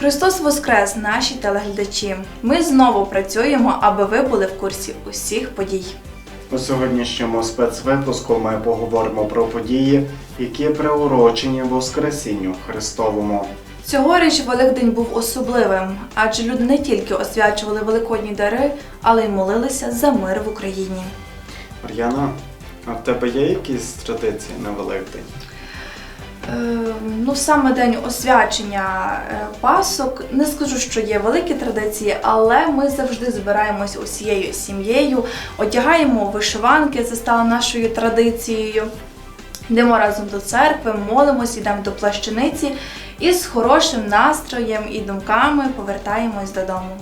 Христос Воскрес, наші телеглядачі. Ми знову працюємо, аби ви були в курсі усіх подій. У сьогоднішньому спецвипуску ми поговоримо про події, які приурочені Воскресінню Христовому. Цьогоріч Великдень був особливим, адже люди не тільки освячували великодні дари, але й молилися за мир в Україні. Мар'яна, а в тебе є якісь традиції на Великдень? Е, ну, саме день освячення е, Пасок. Не скажу, що є великі традиції, але ми завжди збираємось усією сім'єю, одягаємо вишиванки, це стало нашою традицією. Йдемо разом до церкви, молимось, йдемо до плащаниці і з хорошим настроєм і думками повертаємось додому.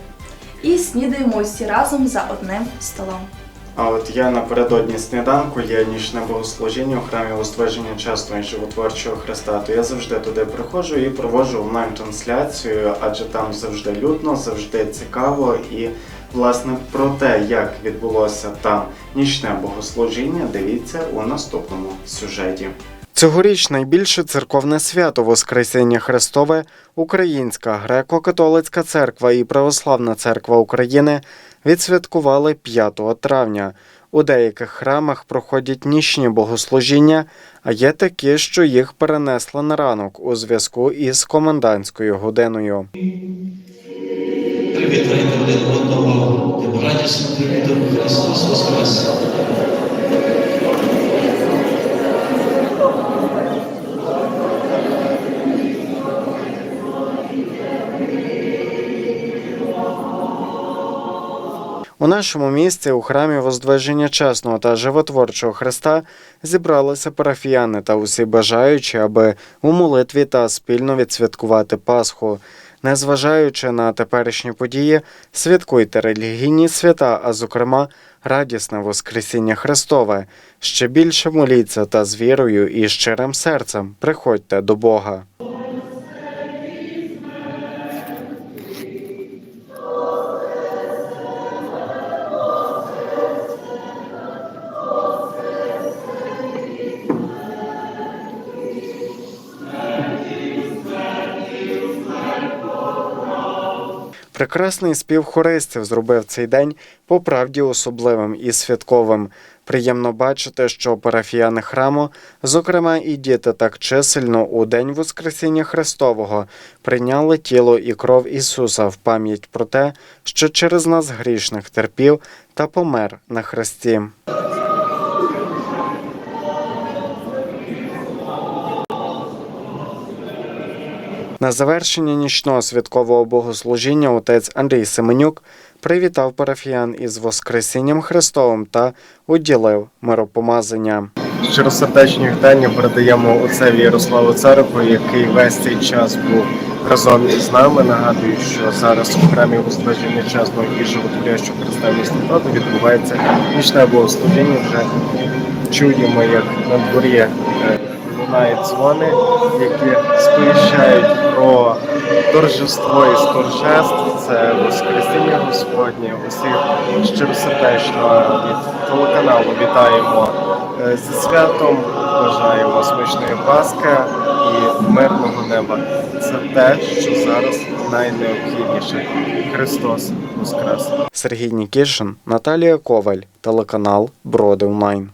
І снідаємо усі разом за одним столом. А от я напередодні сніданку є нічне богослужіння у храмі Воздвиження Чесного і Животворчого Христа. То я завжди туди приходжу і проводжу онлайн-трансляцію, адже там завжди людно, завжди цікаво. І власне про те, як відбулося там нічне богослужіння, дивіться у наступному сюжеті. Цьогоріч найбільше церковне свято Воскресіння Христове Українська греко-католицька церква і Православна церква України відсвяткували 5 травня. У деяких храмах проходять нічні богослужіння, а є такі, що їх перенесли на ранок у зв'язку із комендантською годиною. Привітаємо один одного, радісно Христос Воскрес. У нашому місті у храмі Воздвиження Чесного та Животворчого Христа зібралися парафіяни та усі бажаючі, аби у молитві та спільно відсвяткувати Пасху. Незважаючи на теперішні події, святкуйте релігійні свята, а зокрема радісне Воскресіння Христове. Ще більше моліться та з вірою і щирим серцем приходьте до Бога. Прекрасний спів хористів зробив цей день по правді особливим і святковим. Приємно бачити, що парафіяни храму, зокрема і діти, так чисельно у день Воскресіння Христового прийняли тіло і кров Ісуса в пам'ять про те, що через нас грішних терпів та помер на хресті. На завершення нічного святкового богослужіння отець Андрій Семенюк привітав парафіян із Воскресінням Христовим та уділив миропомазання. Щиросердечні вітання передаємо отцеві Ярославу Царику, який весь цей час був разом із нами. Нагадую, що зараз у храмі Воскресіння Чесного і Животворящого Христа міста відбувається нічне богослужіння. Вже чуємо, як на дворі е, лунають дзвони, які сповіщають про торжество із торжеств. Це Воскресіння Господнє. Усіх щиросердечно від телеканалу вітаємо е, зі святом. Бажаємо смачної Пасхи і мирного неба. Це те, що зараз найнеобхідніше. Христос Воскрес! Сергій Нікішин, Наталія Коваль, телеканал Броди Онлайн.